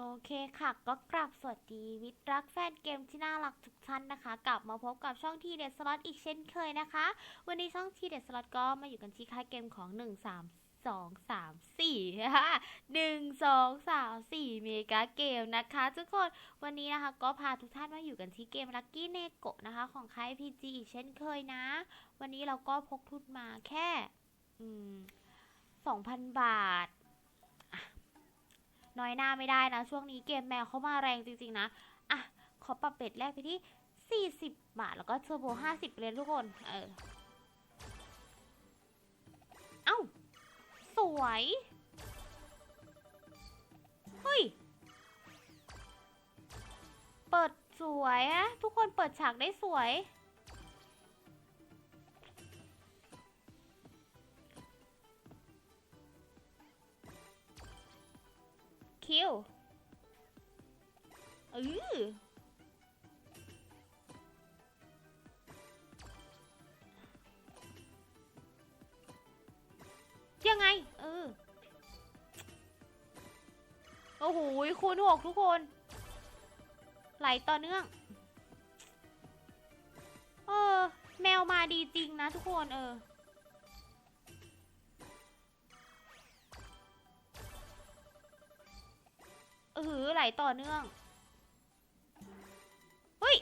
โอเคค่ะก็กราบสวัสดีวิตรรักแฟนเกมที่น่ารักทุกท่านนะคะ กลับมาพบกับช่องทีเด็ดสล็อตอีกเช่นเคยนะคะ วันนี้ช่องทีเด็ดสล็อตก็มาอยู่กันที่ค่ายเกมของ 1 3 2 3 4นะคะ1 2 3 4 เมกาเกมนะคะ ทุกคนวันนี้นะคะก็พาทุกท่านมาอยู่กันที่เกม Lucky n e g o นะคะ ของค่าย PG อีกเช่นเคยนะ วันนี้เราก็พกทุนมาแค่ อืม2,000 บาท น้อยหน้าไม่ได้นะ ช่วงนี้เกมแมวเขามาแรงจริง ๆ นะ อะ ขอปรับเบ็ดแรกไปที่ 40 บาท แล้วก็เทอร์โบ50 เลยทุกคน เออ เอ้า สวย เฮ้ย เปิดสวยอะทุกคนเปิดฉากได้สวย คิวเออยังไง เออ โอ้โห คูณหกทุกคน ไหลต่อเนื่อง เออ แมวมาดีจริงนะทุกคน เออ เออไหลต่อเนื่อง เฮ้ย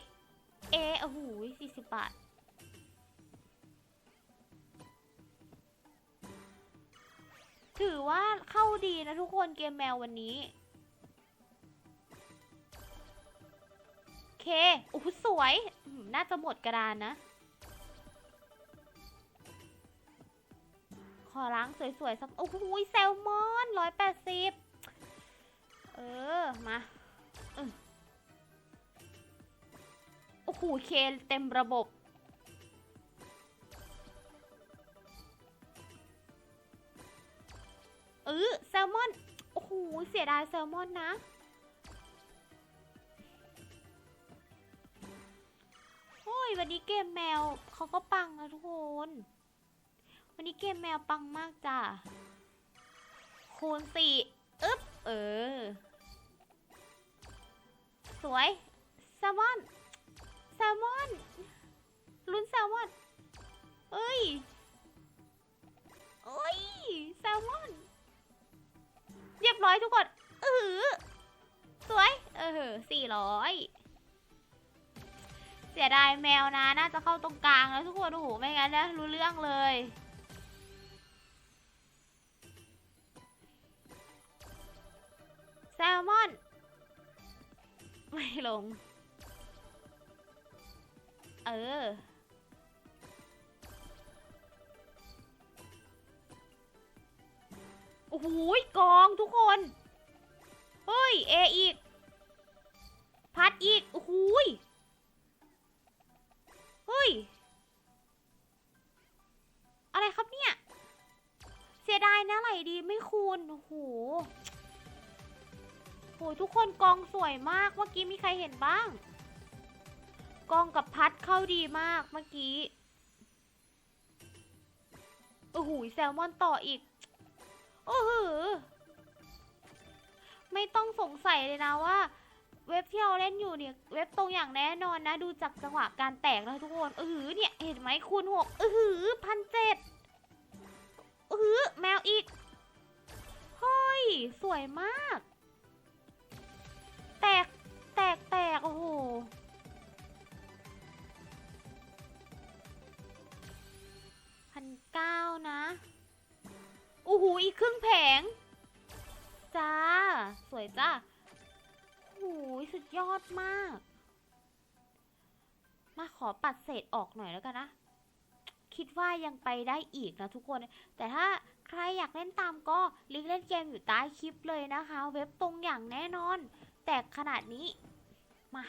เอโอ้โหสี่สิบบาท ถือว่าเข้าดีนะทุกคนเกมแมววันนี้ เค โอ้สวย น่าจะหมดกระดานนะ ขอล้างสวยๆสัก โอ้โหแซลมอนร้อยแปดสิบ เออ มาโอ้โหเคเต็มระบบเออแซลมอน โอ้โห เสียดายแซลมอนนะ โอ้ย วันนี้เกมแมวเขาก็ปังนะทุกคน วันนี้เกมแมวปังมากจ้ะคูณสี่ เออ สวยแซลมอนแซลมอนลุ้นแซลมอนเอ้ยเอ้ยแซลมอนเรียบร้อยทุกคนเออสวย เออสี่ร้อยเสียดายแมวนะ น่าจะเข้าตรงกลางแล้วทุกคนโอ้โหไม่งั้นนะรู้เรื่องเลย ลง เออ โอ้โหกองทุกคน เฮ้ย เออีก พัดอีก โอ้โหเฮ้ย อะไรครับเนี่ย เสียดายนะไหลดีไม่คูณ โอ้โห โหทุกคนกองสวยมาก เมื่อกี้มีใครเห็นบ้าง กองกับพัดเข้าดีมากเมื่อกี้โอ้โหแซลมอนต่ออีก โอ้โหไม่ต้องสงสัยเลยนะว่า เว็บที่เราเล่นอยู่เนี่ย เว็บตรงอย่างแน่นอนนะ ดูจากจังหวะการแตกแล้วทุกคนเออเนี่ย เห็นไหมคูณหกเออพันเจ็ดเออแมวอีกเฮ้ย สวยมาก ครึ่งแผง จ้า สวยจ้าโอ้โหสุดยอดมาก มาขอปัดเศษออกหน่อยแล้วกันนะ คิดว่ายังไปได้อีกนะทุกคน แต่ถ้าใครอยากเล่นตามก็ลิงก์เล่นเกมอยู่ใต้คลิปเลยนะคะ เว็บตรงอย่างแน่นอน แตกขนาดนี้ มา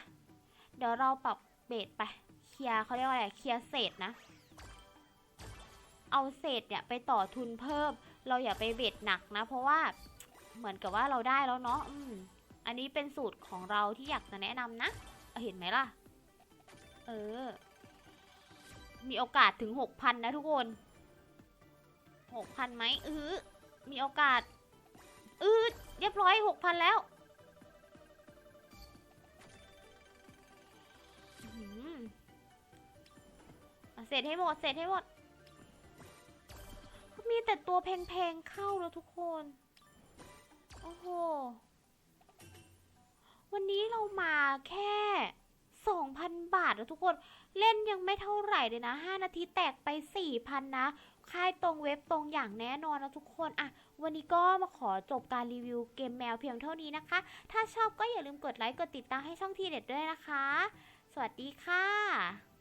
เดี๋ยวเราปรับเบสไป เคลียร์เขาเรียกว่าอะไร เคลียร์เศษนะ เอาเศษเนี่ยไปต่อทุนเพิ่ม เราอย่าไปเบ็ดหนักนะ เพราะว่าเหมือนกับว่าเราได้แล้วเนาะอืมอันนี้เป็นสูตรของเราที่อยากจะแนะนำนะ เห็นไหมล่ะ เออ มีโอกาสถึงหกพันนะทุกคนหกพันไหมเออมีโอกาสเออเรียบร้อยหกพันแล้วเสร็จให้หมด เสร็จให้หมด แต่ตัวแพงๆเข้าแล้วทุกคน โอ้โห วันนี้เรามาแค่ 2,000 บาทแล้วทุกคน เล่นยังไม่เท่าไหร่เลยนะ 5 นาทีแตกไป 4,000 นะ ค่ายตรงเว็บตรงอย่างแน่นอนนะทุกคน อะ วันนี้ก็มาขอจบการรีวิวเกมแมวเพียงเท่านี้นะคะ ถ้าชอบก็อย่าลืมกดไลค์ กดติดตามให้ช่องทีเด็ดด้วยนะคะ สวัสดีค่ะ